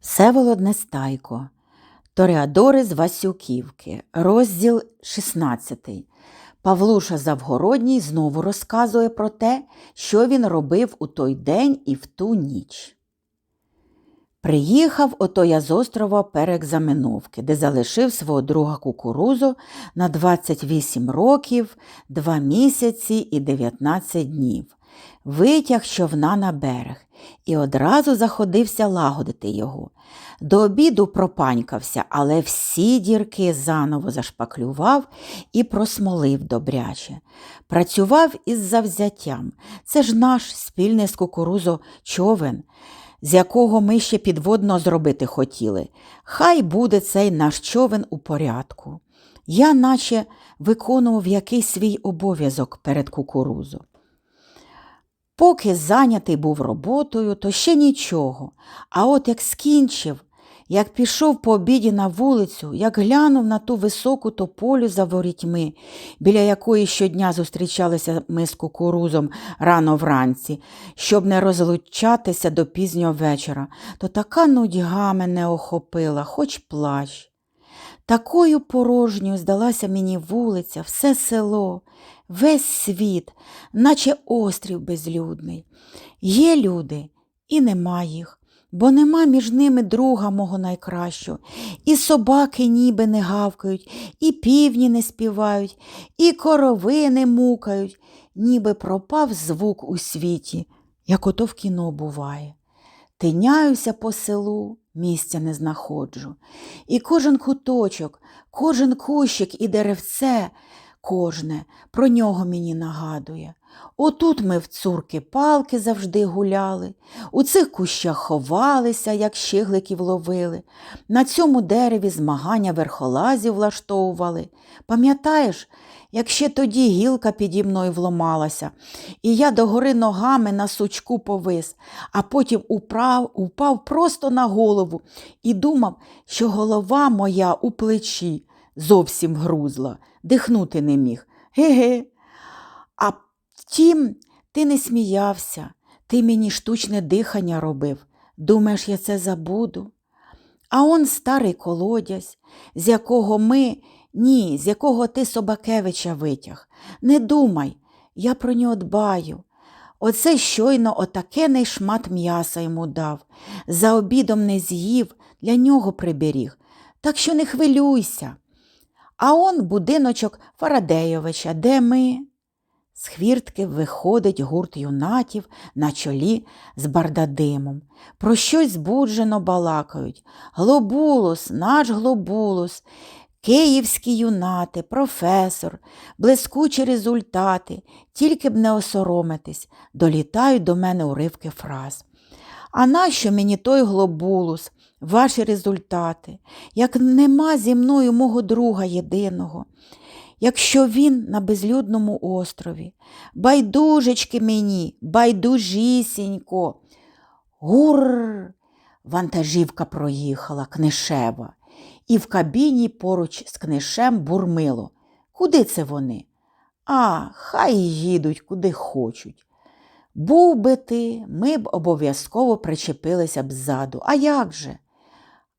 Всеволод Нестайко, Тореадори з Васюківки, розділ 16. Павлуша Завгородній знову розказує про те, що він робив у той день і в ту ніч. Приїхав ото я з острова переекзаменовки, де залишив свого друга кукурузу на 28 років, 2 місяці і 19 днів. Витяг човна на берег і одразу заходився лагодити його. До обіду пропанькався, але всі дірки заново зашпаклював і просмолив добряче. Працював із завзяттям. Це ж наш спільний з кукурузо човен, з якого ми ще підводно зробити хотіли. Хай буде цей наш човен у порядку. Я наче виконував якийсь свій обов'язок перед кукурузо. Поки зайнятий був роботою, то ще нічого. А от як скінчив, як пішов по обіді на вулицю, як глянув на ту високу тополю за ворітьми, біля якої щодня зустрічалися ми з кукурузом рано вранці, щоб не розлучатися до пізнього вечора, то така нудьга мене охопила, хоч плач. Такою порожньою здалася мені вулиця, все село, весь світ, наче острів безлюдний. Є люди, і нема їх, бо нема між ними друга мого найкращого. І собаки ніби не гавкають, і півні не співають, і корови не мукають, ніби пропав звук у світі, як ото в кіно буває. Тиняюся по селу, місця не знаходжу. І кожен куточок, кожен кущик і деревце, кожне про нього мені нагадує. Отут ми в цурки палки завжди гуляли, у цих кущах ховалися, як щигликів ловили, на цьому дереві змагання верхолазів влаштовували. Пам'ятаєш, як ще тоді гілка піді мною вломалася, і я догори ногами на сучку повис, а потім упав, упав просто на голову і думав, що голова моя у плечі зовсім грузла, дихнути не міг. Ге-ге. А втім, ти не сміявся, ти мені штучне дихання робив. Думаєш, я це забуду? А он старий колодязь, з якого ми, ні, з якого ти Собакевича витяг. Не думай, я про нього дбаю. Оце щойно отакений шмат м'яса йому дав. За обідом не з'їв, для нього приберіг. Так що не хвилюйся. А он будиночок Фарадейовича, де ми? З хвіртки виходить гурт юнатів на чолі з бардадимом. Про щось збуджено балакають. Глобулус, наш глобулус, київські юнати, професор, блискучі результати, тільки б не осоромитись, долітають до мене уривки фраз. А нащо мені той глобулус, ваші результати, як нема зі мною мого друга єдиного? якщо він на безлюдному острові. Байдужечки мені, байдужісінько. Гур. Вантажівка проїхала книшева, і в кабіні поруч з книшем бурмило. Куди це вони? А, хай їдуть, куди хочуть. Був би ти, ми б обов'язково причепилися б ззаду. А як же?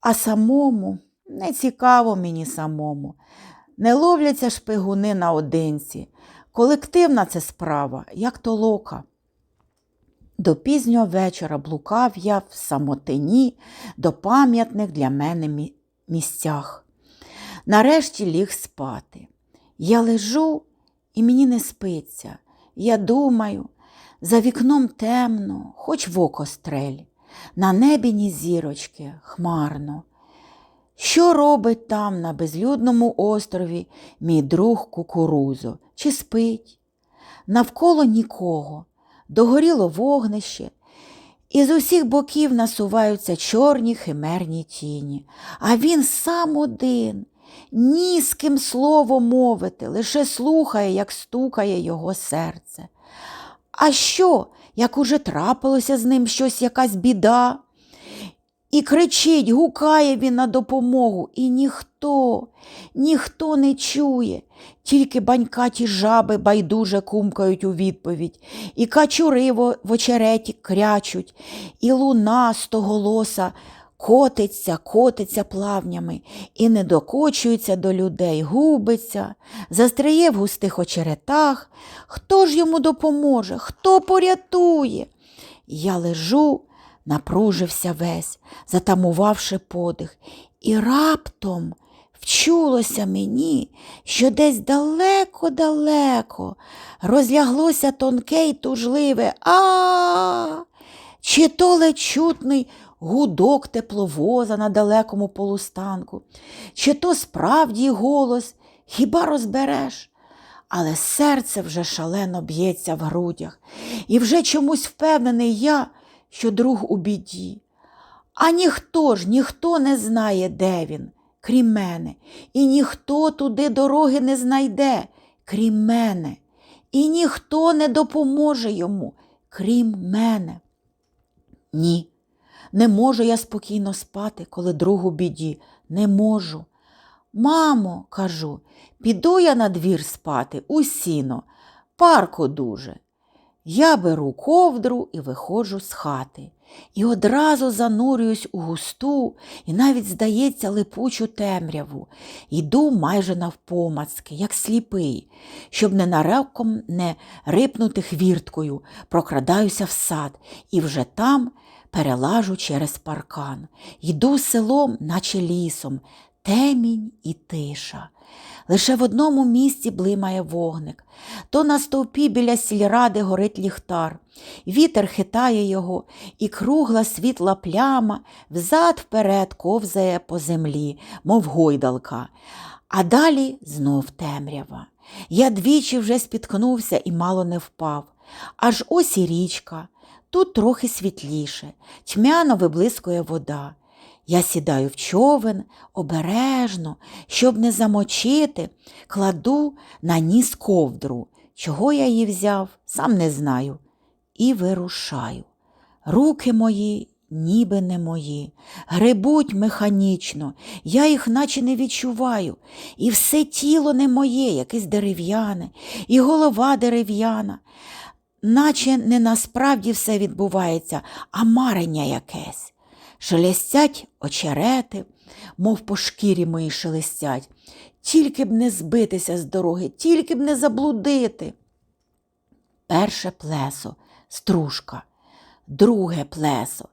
А самому не цікаво мені самому. Не ловляться шпигуни наодинці. Колективна це справа, як толока. До пізнього вечора блукав я в самотині до пам'ятних для мене місцях. Нарешті ліг спати. Я лежу і мені не спиться. Я думаю, за вікном темно, хоч в око стрель, на небі ні зірочки, хмарно. Що робить там, на безлюдному острові, мій друг кукурузо? Чи спить? Навколо нікого, догоріло вогнище, і з усіх боків насуваються чорні химерні тіні. А він сам один, ні з ким слово мовити, лише слухає, як стукає його серце. А що, як уже трапилося з ним щось, якась біда? І кричить, гукає він на допомогу, і ніхто, ніхто не чує, тільки банькаті жаби байдуже кумкають у відповідь, і качури в очереті крячуть, і луна стоголоса котиться, котиться плавнями і не докочується до людей, губиться, застряє в густих очеретах. Хто ж йому допоможе? Хто порятує? Я лежу, напружився весь, затамувавши подих, і раптом вчулося мені, що десь далеко-далеко розляглося тонке й тужливе а чи то ледь чутний гудок тепловоза на далекому полустанку, чи то справді голос, хіба розбереш? Але серце вже шалено б'ється в грудях, і вже чомусь впевнений я, що друг у біді. А ніхто ж, ніхто не знає, де він, крім мене, і ніхто туди дороги не знайде, крім мене, і ніхто не допоможе йому, крім мене. Ні, не можу я спокійно спати, коли друг у біді, не можу. Мамо, кажу, піду я на двір спати у сіно, парко дуже. Я беру ковдру і виходжу з хати. І одразу занурююсь у густу і навіть, здається, липучу темряву. Йду майже навпомацки, як сліпий, щоб ненароком не рипнути хвірткою, прокрадаюся в сад і вже там перелажу через паркан. Йду селом, наче лісом, темінь і тиша. Лише в одному місці блимає вогник. То на стовпі біля сільради горить ліхтар. Вітер хитає його, і кругла світла пляма взад вперед ковзає по землі, мов гойдалка. А далі знов темрява. Я двічі вже спіткнувся і мало не впав. Аж ось і річка. Тут трохи світліше, тьмяно виблискує вода. Я сідаю в човен обережно, щоб не замочити, кладу на ніс ковдру. Чого я її взяв, сам не знаю. І вирушаю. Руки мої ніби не мої, грибуть механічно, я їх наче не відчуваю, і все тіло не моє, якесь дерев'яне, і голова дерев'яна, наче не насправді все відбувається, а марення якесь. Шелестять очерети, мов по шкірі мої шелестять, тільки б не збитися з дороги, тільки б не заблудити. Перше плесо, стружка, друге плесо,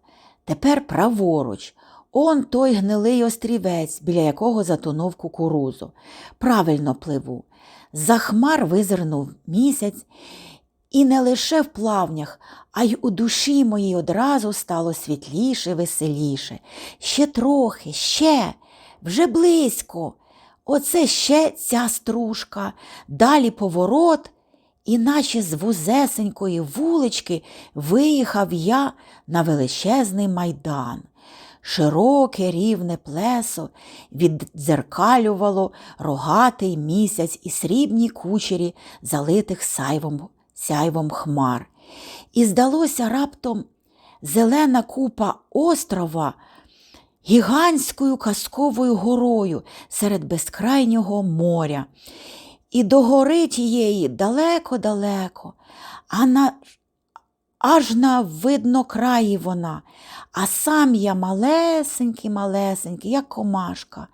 тепер праворуч. Он той гнилий острівець, біля якого затонув кукурузу. Правильно пливу. За хмар визирнув місяць, і не лише в плавнях, а й у душі моїй одразу стало світліше, веселіше. Ще трохи, ще, вже близько. Оце ще ця стружка, далі поворот, і наче з вузесенької вулички виїхав я на величезний майдан. Широке рівне плесо віддзеркалювало рогатий місяць і срібні кучері, залитих сайвом, сяйвом хмар. І здалося раптом зелена купа острова гігантською казковою горою серед безкрайнього моря. І до гори тієї далеко-далеко, а на, аж на видно краї вона, а сам я малесенький, малесенький, як комашка.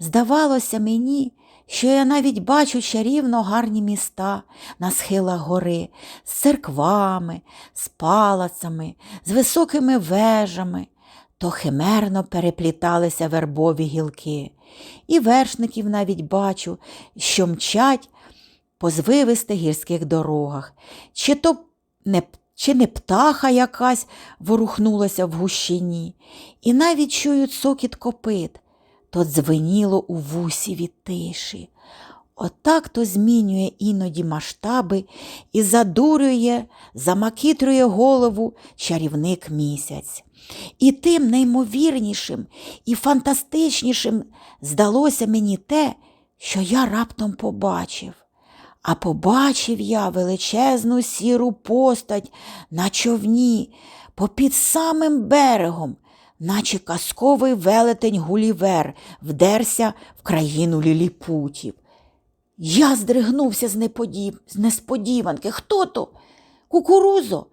Здавалося мені, що я навіть бачу чарівно гарні міста на схилах гори з церквами, з палацами, з високими вежами. То химерно перепліталися вербові гілки, і вершників навіть бачу, що мчать по звивистих гірських дорогах, чи то не чи не птаха якась ворухнулася в гущині, і навіть чують сокіт копит, то дзвеніло у вусі від тиші. Отак то змінює іноді масштаби і задурює, замакітрує голову чарівник місяць. І тим неймовірнішим і фантастичнішим здалося мені те, що я раптом побачив. А побачив я величезну сіру постать на човні попід самим берегом, наче казковий велетень Гулівер вдерся в країну ліліпутів. Я здригнувся з, неподів... з несподіванки. Хто то? Кукурузо?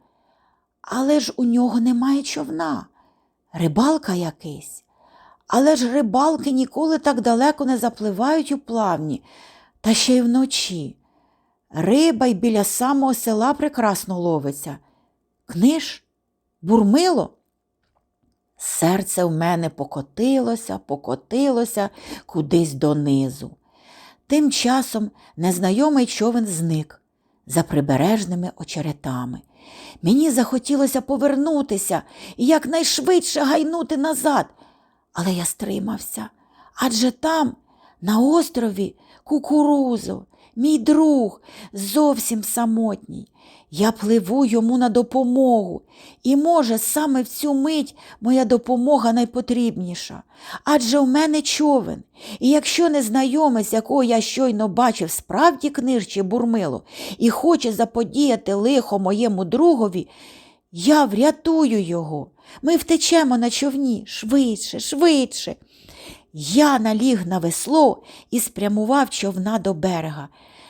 Але ж у нього немає човна. рибалка якийсь. Але ж рибалки ніколи так далеко не запливають у плавні, та ще й вночі. Риба й біля самого села прекрасно ловиться. Книж? Бурмило? Серце в мене покотилося, покотилося кудись донизу. Тим часом незнайомий човен зник за прибережними очеретами. Мені захотілося повернутися і якнайшвидше гайнути назад, але я стримався. Адже там, на острові, кукурузо, мій друг, зовсім самотній. Я пливу йому на допомогу, і, може, саме в цю мить моя допомога найпотрібніша. Адже в мене човен, і якщо незнайомець, якого я щойно бачив, справді книж чи бурмило, і хоче заподіяти лихо моєму другові, я врятую його. Ми втечемо на човні швидше, швидше. Я наліг на весло і спрямував човна до берега.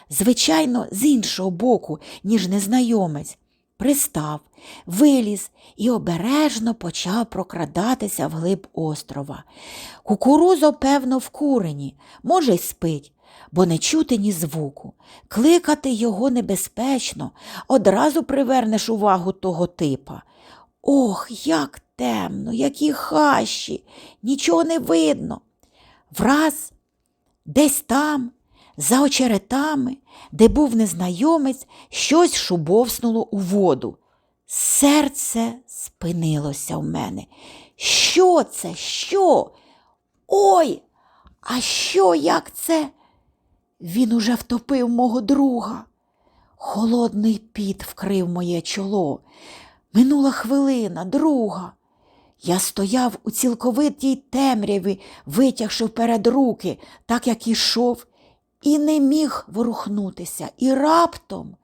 Звичайно, з іншого боку, ніж незнайомець. Пристав, виліз і обережно почав прокрадатися вглиб острова. Кукурузо, певно, в курені, може, й спить, бо не чути ні звуку. Кликати його небезпечно, одразу привернеш увагу того типа. Ох, як темно, які хащі, нічого не видно. Враз, десь там, за очеретами, де був незнайомець, щось шубовснуло у воду. Серце спинилося в мене. Що це? Що? Ой, а що, як це? Він уже втопив мого друга. Холодний піт вкрив моє чоло. Минула хвилина, друга. Я стояв у цілковитій темряві, витягши вперед руки, так як ішов, і не міг ворухнутися. І раптом,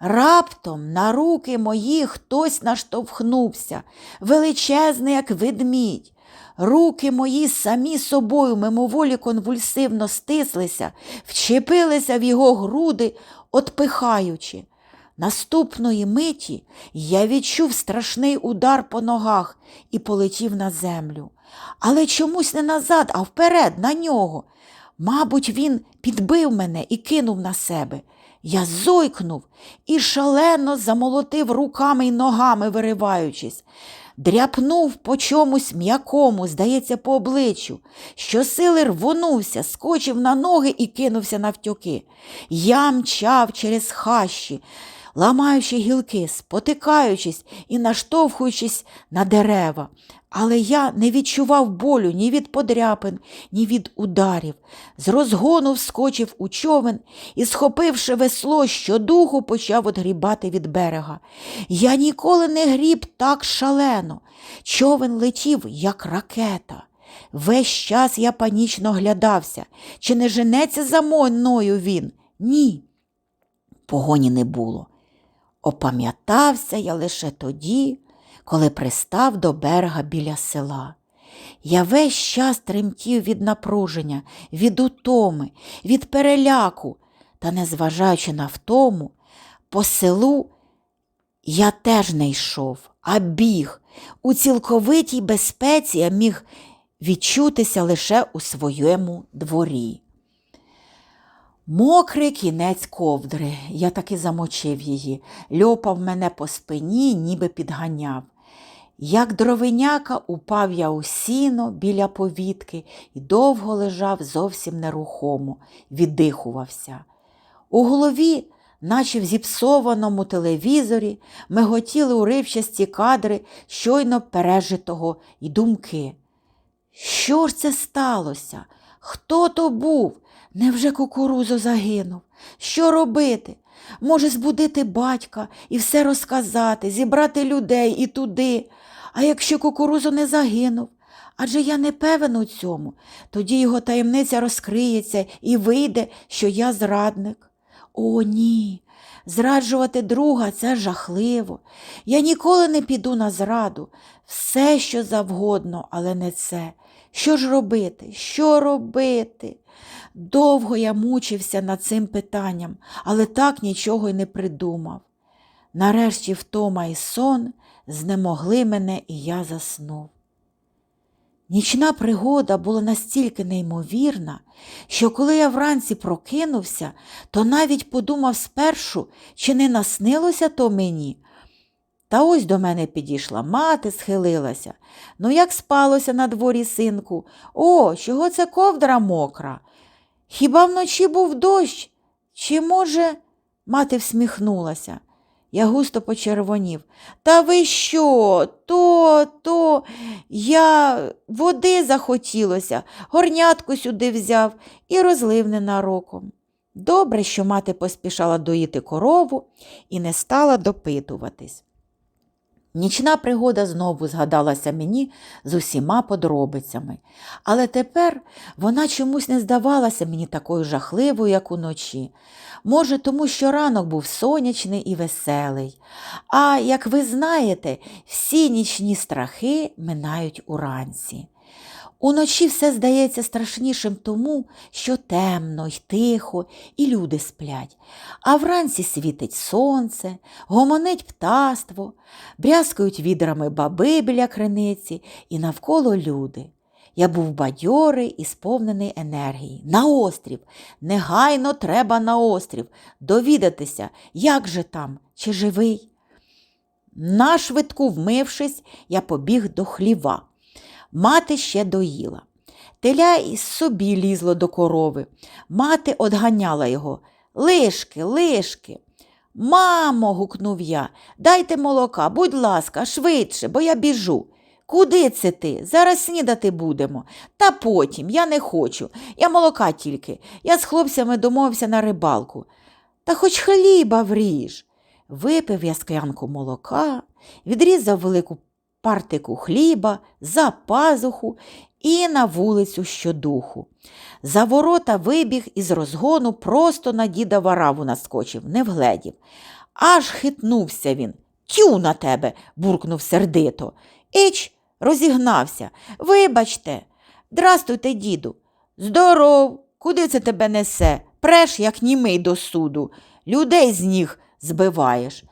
раптом на руки мої хтось наштовхнувся, величезний, як ведмідь. Руки мої самі собою мимоволі конвульсивно стислися, вчепилися в його груди, отпихаючи. Наступної миті я відчув страшний удар по ногах і полетів на землю. Але чомусь не назад, а вперед, на нього. Мабуть, він підбив мене і кинув на себе. Я зойкнув і шалено замолотив руками й ногами, вириваючись. Дряпнув по чомусь м'якому, здається, по обличчю. Щосили рвонувся, скочив на ноги і кинувся навтьоки. Я мчав через хащі, ламаючи гілки, спотикаючись і наштовхуючись на дерева. Але я не відчував болю ні від подряпин, ні від ударів. З розгону вскочив у човен і, схопивши весло, щодуху почав отгрібати від берега. Я ніколи не гріб так шалено. Човен летів, як ракета. Весь час я панічно глядався, чи не женеться за мною він? Ні. Погоні не було. Опам'ятався я лише тоді, коли пристав до берега біля села. Я весь час тремтів від напруження, від утоми, від переляку, та, незважаючи на втому, по селу я теж не йшов, а біг. У цілковитій безпеці я міг відчутися лише у своєму дворі. Мокрий кінець ковдри, я таки замочив її, льопав мене по спині, ніби підганяв. Як дровиняка упав я у сіно біля повітки і довго лежав зовсім нерухомо, віддихувався. У голові, наче в зіпсованому телевізорі, миготіли уривчасті кадри щойно пережитого і думки. Що ж це сталося? Хто то був? Невже кукурузо загинув? Що робити? Може, збудити батька і все розказати, зібрати людей і туди. А якщо кукурузо не загинув? Адже я не певен у цьому, тоді його таємниця розкриється і вийде, що я зрадник. О, ні. Зраджувати друга це жахливо. Я ніколи не піду на зраду. Все, що завгодно, але не це. Що ж робити? Що робити? Довго я мучився над цим питанням, але так нічого й не придумав. Нарешті втома і сон знемогли мене, і я заснув. Нічна пригода була настільки неймовірна, що коли я вранці прокинувся, то навіть подумав спершу, чи не наснилося то мені. Та ось до мене підійшла мати, схилилася. Ну, як спалося на дворі, синку? О, чого це ковдра мокра? Хіба вночі був дощ? Чи, може, мати всміхнулася. Я густо почервонів. Та ви що? То, то, я води захотілося, горнятку сюди взяв і розлив ненароком. Добре, що мати поспішала доїти корову і не стала допитуватись. Нічна пригода знову згадалася мені з усіма подробицями, але тепер вона чомусь не здавалася мені такою жахливою, як уночі. Може, тому що ранок був сонячний і веселий. А як ви знаєте, всі нічні страхи минають уранці. Уночі все здається страшнішим тому, що темно й тихо, і люди сплять, а вранці світить сонце, гомонить птаство, брязкають відрами баби біля криниці і навколо люди. Я був бадьорий і сповнений енергії. На острів, негайно треба на острів, довідатися, як же там, чи живий. На швидку вмившись, я побіг до хліва. Мати ще доїла. Теля і собі лізло до корови. Мати одганяла його. Лишки, лишки. Мамо, гукнув я, дайте молока, будь ласка, швидше, бо я біжу. Куди це ти? Зараз снідати будемо. Та потім, я не хочу. Я молока тільки. Я з хлопцями домовився на рибалку. Та хоч хліба вріж. Випив я склянку молока, відрізав велику партику хліба, за пазуху і на вулицю щодуху. За ворота вибіг із розгону просто на діда вараву наскочив, не вгледів. Аж хитнувся він. Тю на тебе, буркнув сердито. Іч розігнався. Вибачте, здрастуйте, діду. Здоров, куди це тебе несе? Преш, як німий до суду. Людей з ніг збиваєш.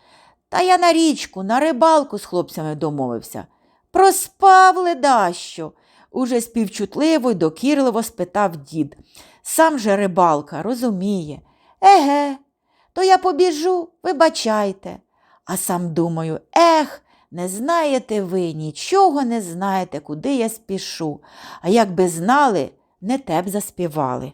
Та я на річку, на рибалку з хлопцями домовився. Проспав ледащо, уже співчутливо й докірливо спитав дід. Сам же рибалка розуміє. Еге, то я побіжу, вибачайте. А сам думаю, ех, не знаєте ви, нічого не знаєте, куди я спішу, а якби знали, не те б заспівали.